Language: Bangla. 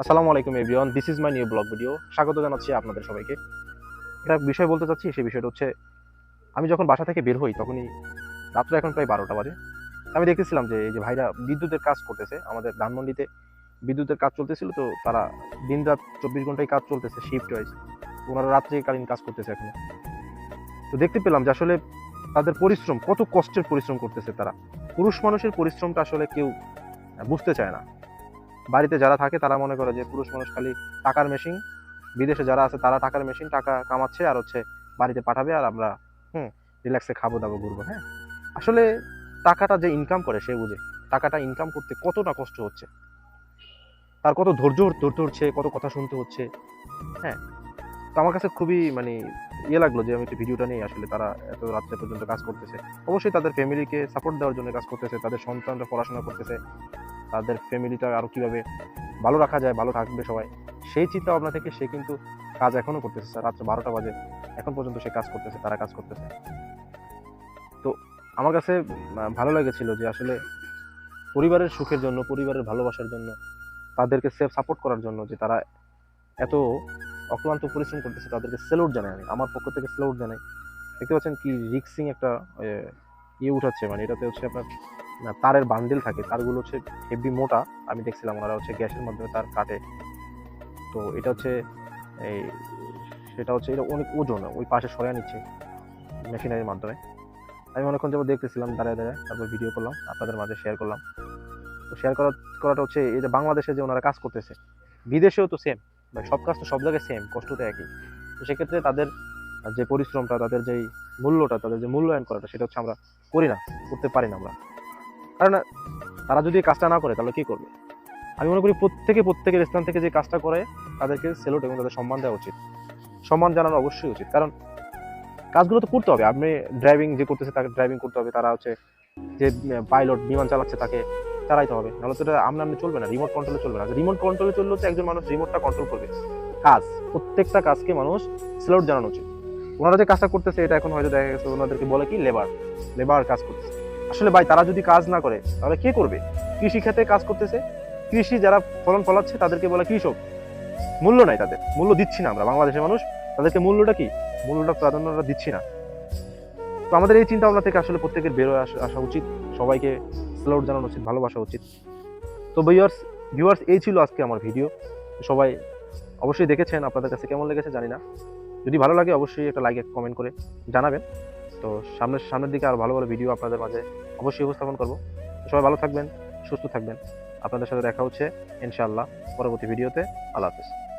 আসসালামু আলাইকুম, everyone. This is my new blog video স্বাগত জানাচ্ছি আপনাদের সবাইকে। একটা বিষয় বলতে চাচ্ছি সেই বিষয়টা হচ্ছে, আমি যখন বাসা থেকে বের হই, তখনই রাত্রে এখন প্রায় বারোটা বাজে। আমি দেখতেছিলাম যে, এই যে ভাইরা বিদ্যুতের কাজ করতেছে, আমাদের ধানমন্ডিতে বিদ্যুতের কাজ চলতেছিল, তো তারা দিন রাত চব্বিশ ঘন্টায় কাজ চলতেছে শিফট ওয়াইজ ওনারা রাত্রিকালীন কাজ করতেছে এখন। তো দেখতে পেলাম যে আসলে তাদের পরিশ্রম, কত কষ্টের পরিশ্রম করতেছে তারা। পুরুষ মানুষের পরিশ্রমটা আসলে কেউ বুঝতে চায় না। বাড়িতে যারা থাকে তারা মনে করে যে পুরুষ মানুষ খালি টাকার মেশিন বিদেশে যারা আছে তারা টাকার মেশিন টাকা কামাচ্ছে আর হচ্ছে বাড়িতে পাঠাবে আর আমরা, হুম রিল্যাক্সে খাব দাবো ঘুরবো হ্যাঁ? আসলে টাকাটা যে ইনকাম করে সে বুঝে, টাকাটা ইনকাম করতে কতটা কষ্ট হচ্ছে? তার কত ধৈর্য ধরতে হচ্ছে, কত কথা শুনতে হচ্ছে হ্যাঁ? তো আমার কাছে খুবই মানে ইয়ে লাগল যে আমি একটু ভিডিওটা নিয়ে আসলে তারা এত রাত্রে পর্যন্ত কাজ করতেছে। অবশ্যই তাদের ফ্যামিলিকে সাপোর্ট দেওয়ার জন্য কাজ করতেছে, তাদের সন্তানরা পড়াশোনা করতেছে। তাদের ফ্যামিলিটা আরও কীভাবে ভালো রাখা যায়, ভালো থাকবে সবাই। সেই চিন্তা ভাবনা থেকে সে কিন্তু কাজ এখনও করতেছে স্যার। রাত্রে বারোটা বাজে। এখন পর্যন্ত সে কাজ করতেছে, তারা কাজ করতেছে। তো আমার কাছে ভালো লেগেছিল যে আসলে পরিবারের সুখের জন্য, পরিবারের ভালোবাসার জন্য, তাদেরকে সেফ সাপোর্ট করার জন্য যে তারা এত অক্লান্ত পরিশ্রম করতেছে, তাদেরকে সেলুট জানাই আমি আমার পক্ষ থেকে সেলুট জানাই। দেখতে পাচ্ছেন কি রিক্সিং একটা ইয়ে উঠাচ্ছে। মানে এটাতে হচ্ছে আপনার তারের বান্ডেল থাকে, তারগুলো হচ্ছে হেভি মোটা, আমি দেখছিলাম ওনারা হচ্ছে গ্যাসের মাধ্যমে তার কাটে। তো এটা হচ্ছে এই, সেটা হচ্ছে এটা অনেক ওজন, ওই পাশে সরিয়ে নিচ্ছে মেশিনারির মাধ্যমে। আমি অনেকক্ষণ যাব দেখতেছিলাম, দাঁড়ায় দাঁড়ায়, তারপর ভিডিও করলাম, আপনাদের মাঝে শেয়ার করলাম। তো শেয়ার করা করাটা হচ্ছে এই যে বাংলাদেশে যে ওনারা কাজ করতেছে, বিদেশেও তো সেম ভাই সব কাজ তো সব জায়গায় সেম কষ্ট তো একই। তো সেক্ষেত্রে তাদের যে পরিশ্রমটা, তাদের যেই মূল্যটা, তাদের যে মূল্যায়ন করাটা, সেটা হচ্ছে আমরা করি না, করতে পারি না আমরা। কারণ তারা যদি এই কাজটা না করে, তাহলে কি করবে? আমি মনে করি প্রত্যেকে প্রত্যেকের স্থান থেকে যে কাজটা করে, তাদেরকে সেলুট এবং তাদের সম্মান দেওয়া উচিত। সম্মান জানানো অবশ্যই উচিত। কারণ কাজগুলো তো করতে হবে। আপনি ড্রাইভিং যে করতেছে, তাকে ড্রাইভিং করতে হবে। তারা হচ্ছে যে পাইলট বিমান চালাচ্ছে, তাকে চালাইতে হবে। নাহলে তো এটা আমরা আপনি চলবে না রিমোট কন্ট্রোলে চলবে না। রিমোট কন্ট্রোলে চললে তো একজন মানুষ রিমোটটা কন্ট্রোল করবে। কাজ, প্রত্যেকটা কাজকে মানুষ স্যালুট জানানো উচিত। ওনারা যে কাজটা করতেছে, এটা এখন হয়তো দেখা গেছে, ওনাদেরকে বলে কি লেবার লেবার কাজ করতেছে। আসলে ভাই, তারা যদি কাজ না করে, তাহলে কে করবে? কৃষি ক্ষেত্রে কাজ করতেছে। কৃষি যারা ফলন ফলাচ্ছে, তাদেরকে বলে কৃষক। মূল্য নাই তাদের। মূল্য দিচ্ছি না আমরা, বাংলাদেশের মানুষ। তাদেরকে মূল্যটা কি? মূল্যটা প্রাধান্যটা দিচ্ছি না। তো আমাদের এই চিন্তা ভাবনা থেকে আসলে প্রত্যেকের বেরোয় আসা উচিত। সবাইকে স্যালুট জানানো উচিত, ভালোবাসা উচিত। তো ভিউয়ার্স ভিউয়ার্স এই ছিল আজকে আমার ভিডিও। সবাই অবশ্যই দেখেছেন আপনাদের কাছে কেমন লেগেছে জানি না। যদি ভালো লাগে, অবশ্যই একটা লাইক কমেন্ট করে জানাবেন। তো সামনের সামনের দিকে আরও ভালো ভালো ভিডিও আপনাদের মাঝে অবশ্যই উপস্থাপন করব। সবাই ভালো থাকবেন, সুস্থ থাকবেন। আপনাদের সাথে দেখা হচ্ছে, ইনশাআল্লাহ, পরবর্তী ভিডিওতে আল্লাহ হাফিজ।